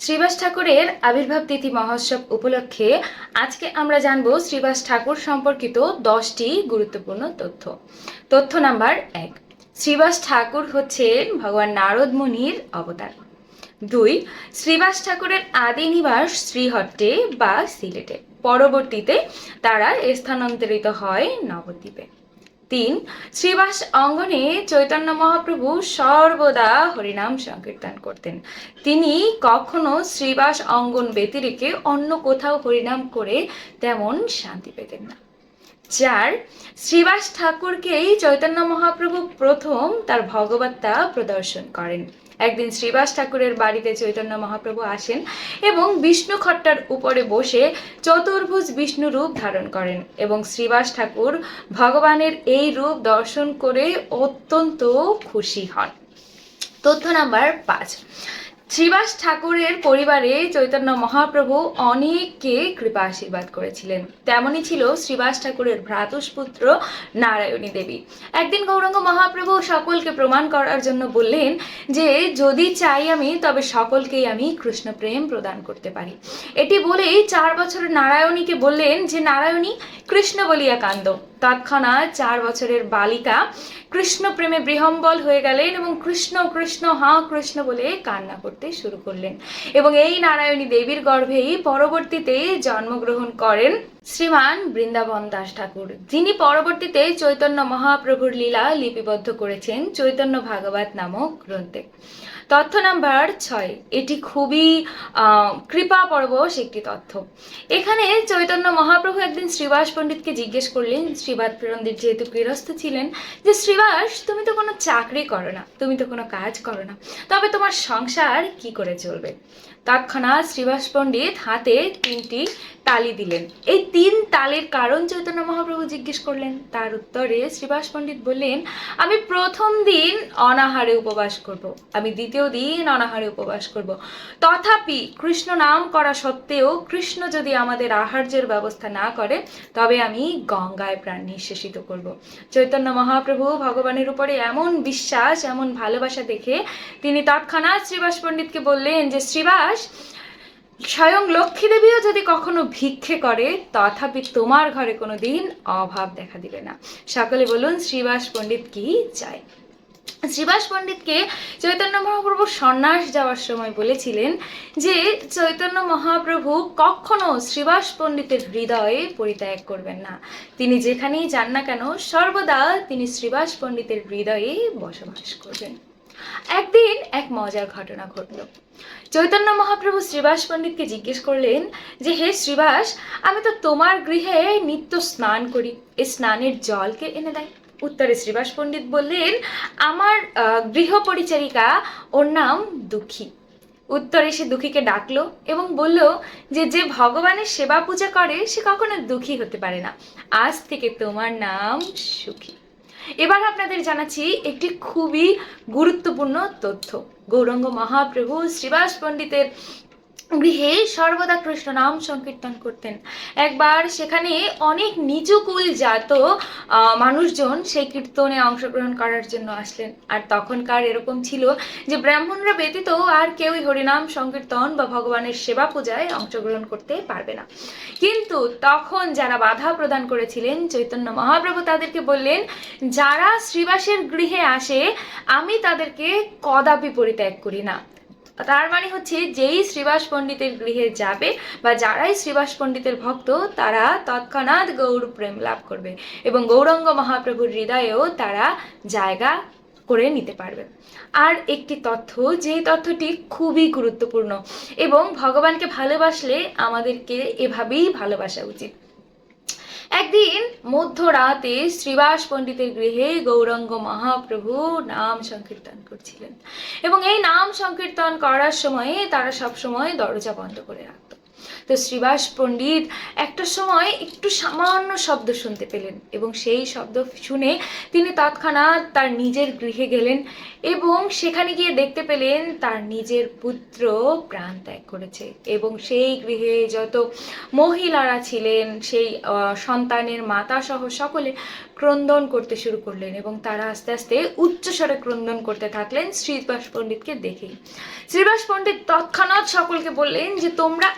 শ্রীবাস ঠাকুরের আবির্ভাব তিথি মহোৎসব উপলক্ষে আজকে আমরা জানব শ্রীবাস ঠাকুর সম্পর্কিত দশটি গুরুত্বপূর্ণ তথ্য। তথ্য নাম্বার এক, শ্রীবাস ঠাকুর হচ্ছেন ভগবান নারদ মুনির অবতার। দুই, শ্রীবাস ঠাকুরের আদি নিবাস শ্রীহট্টে বা সিলেটে। পরবর্তীতে তারা স্থানান্তরিত হয় নবদ্বীপে। তিন, শ্রীবাস অঙ্গনে চৈতন্য মহাপ্রভু সর্বদা হরিনাম সংকীর্তন করতেন। তিনি কখনো শ্রীবাস অঙ্গন ব্যতিরেকে অন্য কোথাও হরিনাম করে তেমন শান্তি পেতেন না। চার শ্রীবাস ঠাকুরকেই চৈতন্য মহাপ্রভু প্রথম তার ভগবত্তা প্রদর্শন করেন। একদিন শ্রীবাস ঠাকুরের বাড়িতে চৈতন্য মহাপ্রভু আসেন এবং বিষ্ণু খট্টার উপরে বসে চতুর্ভুজ বিষ্ণু রূপ ধারণ করেন এবং শ্রীবাস ঠাকুর ভগবানের এই রূপ দর্শন করে অত্যন্ত খুশি হন। তথ্য নাম্বার পাঁচ। শ্রীবাস ঠাকুরের পরিবারে চৈতন্য মহাপ্রভু অনেককে কৃপা আশীর্বাদ করেছিলেন। তেমনই ছিল শ্রীবাস ঠাকুরের ভ্রাতুষ্পুত্র নারায়ণী দেবী। একদিন গৌরাঙ্গ মহাপ্রভু সকলকে প্রমাণ করার জন্য বললেন যে, যদি চাই আমি, তবে সকলকেই আমি কৃষ্ণ প্রেম প্রদান করতে পারি। এটি বলেই চার বছর নারায়ণীকে বললেন যে, নারায়ণী, কৃষ্ণ বলিয়া কান্দ। তৎক্ষণাৎ চার বছরের বালিকা কৃষ্ণ প্রেমে বৃহম্বল হয়ে গেলেন এবং কৃষ্ণ কৃষ্ণ, হা কৃষ্ণ বলে কান্না করতে শুরু করলেন। এবং এই নারায়ণী দেবীর গর্ভেই পরবর্তীতে জন্মগ্রহণ করেন শ্রীমান বৃন্দাবন দাস ঠাকুর, যিনি পরবর্তীতে চৈতন্য মহাপ্রভুর লীলা লিপিবদ্ধ করেছেন, চৈতন্য ভাগবত নামক গ্রন্থে। তথ্য নাম্বার ছয়, এটি খুবই কৃপা পরবশ একটি তথ্য। এখানে চৈতন্য মহাপ্রভু একদিন শ্রীবাস পণ্ডিতকে জিজ্ঞেস করলেন, শ্রীবাদ পণ্ডিত যেহেতু গৃহস্থ ছিলেন, যে শ্রীবাস, তুমি তো কোনো চাকরি করো না, তুমি তো কোনো কাজ করো না, তবে তোমার সংসার কি করে চলবে? তৎক্ষণাৎ শ্রীবাস পণ্ডিত হাতে তিনটি তালি দিলেন এই তিন তালের কারণ চৈতন্য মহাপ্রভু জিজ্ঞেস করলেন তার উত্তরে শ্রীবাস পণ্ডিত বললেন, আমি প্রথম দিন অনাহারে উপবাস করব। আমি দ্বিতীয় দিন অনাহারে উপবাস করব। তথাপি কৃষ্ণ নাম করা সত্ত্বেও কৃষ্ণ যদি আমাদের আহার্যের ব্যবস্থা না করে, তবে আমি গঙ্গায় প্রাণ নিঃশেষিত করব। চৈতন্য মহাপ্রভু ভগবানের উপরে এমন বিশ্বাস, এমন ভালোবাসা দেখে তিনি তৎক্ষণাৎ শ্রীবাস পণ্ডিতকে বললেন যে, শ্রীবাস স্বয়ং লক্ষ্মী দেবীও যদি কখনো ভিক্ষে করে, তথাপি তোমার ঘরে কোনো দিন অভাব দেখা দিবে না। সকলে বলুন, শ্রীবাস পণ্ডিত কি চায়? শ্রীবাস পণ্ডিতকে চৈতন্য মহাপ্রভু সন্ন্যাস যাওয়ার সময় বলেছিলেন যে, চৈতন্য মহাপ্রভু কখনো শ্রীবাস পণ্ডিতের হৃদয়ে পরিত্যাগ করবেন না। তিনি যেখানেই যান না কেন, সর্বদা তিনি শ্রীবাস পণ্ডিতের হৃদয়ে বসবাস করবেন। একদিন এক মজার ঘটনা ঘটল। চৈতন্য মহাপ্রভু শ্রীবাস পণ্ডিতকে জিজ্ঞেস করলেন যে, হে শ্রীবাস, আমি তো তোমার গৃহে নিত্য স্নান করি। এই স্নানের জলকে এনে দেয় উত্তরে শ্রীবাস পণ্ডিত বললেন, আমার গৃহ পরিচারিকা, ওর নাম দুঃখী। উত্তরে সে দুঃখীকে ডাকলো এবং বলল যে যে ভগবানের সেবা পূজা করে, সে কখনো দুঃখী হতে পারে না। আজ থেকে তোমার নাম সুখী। এবার আপনাদের জানাচ্ছি একটি খুবই গুরুত্বপূর্ণ তথ্য। গৌরঙ্গ মহাপ্রভু শ্রীবাস পণ্ডিতের গৃহে সর্বদা কৃষ্ণ নাম সংকীর্তন করতেন। একবার সেখানে অনেক নিচুকুল জাত মানুষজন সেই কীর্তনে অংশগ্রহণ করার জন্য আসলেন। আর তখনকার এরকম ছিল যে, ব্রাহ্মণরা ব্যতীত আর কেউই হরিনাম সংকীর্তন বা ভগবানের সেবা পূজায় অংশগ্রহণ করতে পারবে না। কিন্তু তখন যারা বাধা প্রদান করেছিলেন, চৈতন্য মহাপ্রভু তাদেরকে বললেন, যারা শ্রীবাসের গৃহে আসে, আমি তাদেরকে কদাপি পরিত্যাগ করি না। তার মানে হচ্ছে যেই শ্রীবাস পণ্ডিতের গৃহে যাবে বা যারাই শ্রীবাস পণ্ডিতের ভক্ত, তারা তৎক্ষণাৎ গৌর প্রেম লাভ করবে এবং গৌরঙ্গ মহাপ্রভুর হৃদয়েও তারা জায়গা করে নিতে পারবে। আর একটি তথ্য যেই তথ্যটি খুবই গুরুত্বপূর্ণ এবং ভগবানকে ভালোবাসলে আমাদেরকে এভাবেই ভালোবাসা উচিত। একদিন মধ্যরাতে শ্রীবাস পণ্ডিতের গৃহে গৌরাঙ্গ মহাপ্রভু নাম সংকীর্তন করছিলেন। এবং এই নাম সংকীর্তন করার সময়ে তারা সবসময় দরজা বন্ধ করে রাখত। তো শ্রীবাস পণ্ডিত একটা সময় একটু সামান্য শব্দ শুনতে পেলেন এবং সেই শব্দ শুনে তিনি তৎক্ষণাৎ তার নিজের গৃহে গেলেন এবং সেখানে গিয়ে দেখতে পেলেন তার নিজের পুত্র প্রাণ ত্যাগ করেছে এবং সেই গৃহে যত মহিলারা ছিলেন, সেই সন্তানের মাতা সহ সকলে ক্রন্দন করতে শুরু করলেন এবং তারা আস্তে আস্তে উচ্চস্বরে ক্রন্দন করতে থাকলেন শ্রীবাস পণ্ডিতকে দেখেই। শ্রীবাস পণ্ডিত তৎক্ষণাৎ সকলকে বললেন যে তোমরা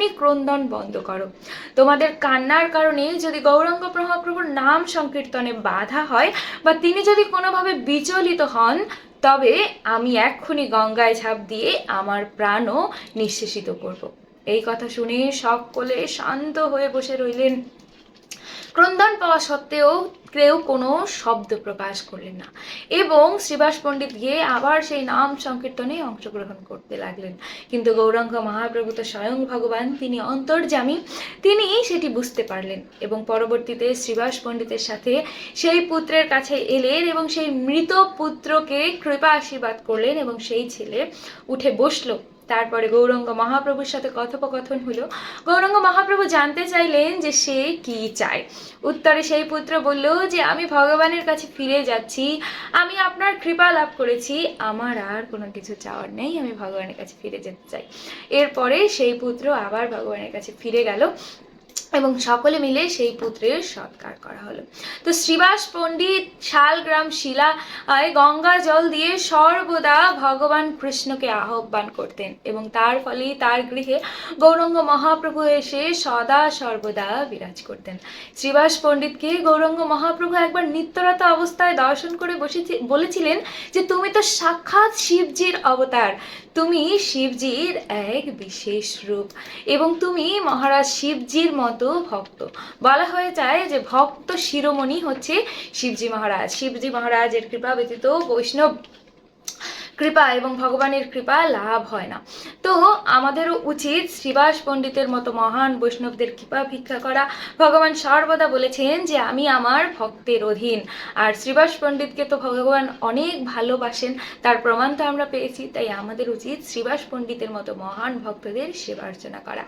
এক্ষুনি ক্রন্দন বন্ধ করো তোমাদের কান্নার কারণে যদি গৌরাঙ্গ মহাপ্রভুর নাম সংকীর্তনে বাধা হয় বা তিনি যদি কোনোভাবে বিচলিত হন, তবে আমি এক্ষুনি গঙ্গায় ঝাঁপ দিয়ে আমার প্রাণও নিঃশেষিত করব। এই কথা শুনে সকলে শান্ত হয়ে বসে রইলেন ক্রন্দন পাওয়া সত্ত্বেও কেউ কোনো শব্দ প্রকাশ করলেন না। এবং শ্রীবাস পণ্ডিত গিয়ে আবার সেই নাম সংকীর্তনে অংশগ্রহণ করতে লাগলেন। কিন্তু গৌরাঙ্গ মহাপ্রভু তো স্বয়ং ভগবান তিনি অন্তর্যামী, তিনি সেটি বুঝতে পারলেন এবং পরবর্তীতে শ্রীবাস পণ্ডিতের সাথে সেই পুত্রের কাছে এলেন এবং সেই মৃত পুত্রকে কৃপা আশীর্বাদ করলেন এবং সেই ছেলে উঠে বসল। তারপরে গৌরঙ্গ মহাপ্রভুর সাথে কথোপকথন হলো। গৌরঙ্গ মহাপ্রভু জানতে চাইলেন যে সে কি চায়। উত্তরে সেই পুত্র বলল যে, আমি ভগবানের কাছে ফিরে যাচ্ছি। আমি আপনার কৃপা লাভ করেছি। আমার আর কোনো কিছু চাওয়ার নেই। আমি ভগবানের কাছে ফিরে যেতে চাই। এরপরে সেই পুত্র আবার ভগবানের কাছে ফিরে গেল। এবং সকলে মিলে সেই পুত্রের সৎকার করা হলো। তো শ্রীবাস পণ্ডিত শালগ্রাম শিলা গঙ্গা জল দিয়ে সর্বদা ভগবান কৃষ্ণকে আহ্বান করতেন এবং তার ফলে তার গৃহে গৌরঙ্গ মহাপ্রভু এসে সদা সর্বদা বিরাজ করতেন। শ্রীবাস পণ্ডিতকে গৌরঙ্গ মহাপ্রভু একবার নিত্যরত অবস্থায় দর্শন করে বসে বলেছিলেন যে, তুমি তো সাক্ষাৎ শিবজির অবতার। তুমি শিবজির এক বিশেষ রূপ এবং তুমি মহারাজ শিবজির ভক্ত। বলা হয়ে যায় যে ভক্ত শিরোমণি হচ্ছে শিবজি মহারাজ। শিবজি মহারাজের কৃপা ব্যতীত বৈষ্ণব কৃপা এবং ভগবানের কৃপা লাভ হয় না। তো আমাদেরও উচিত শ্রীবাস পণ্ডিতের মতো মহান বৈষ্ণবদের কৃপা ভিক্ষা করা। ভগবান সর্বদা বলেছেন যে আমি আমার ভক্তের অধীন। আর শ্রীবাস পণ্ডিতকে তো ভগবান অনেক ভালোবাসেন, তার প্রমাণ তো আমরা পেয়েছি, তাই আমাদের উচিত শ্রীবাস পণ্ডিতের মতো মহান ভক্তদের সেবা অর্চনা করা।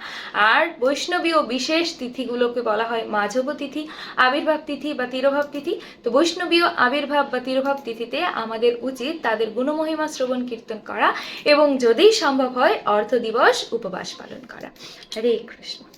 আর বৈষ্ণবী ও বিশেষ তিথিগুলোকে বলা হয় মাধব তিথি, আবির্ভাব তিথি বা তিরোভাব তিথি। তো বৈষ্ণবীয় আবির্ভাব বা তিরোভাব তিথিতে আমাদের উচিত তাদের গুণমহিমা শ্রবণ কীর্তন করা। এবং যদি সম্ভব হয় অর্থ দিবস উপবাস পালন করা। হরে কৃষ্ণ।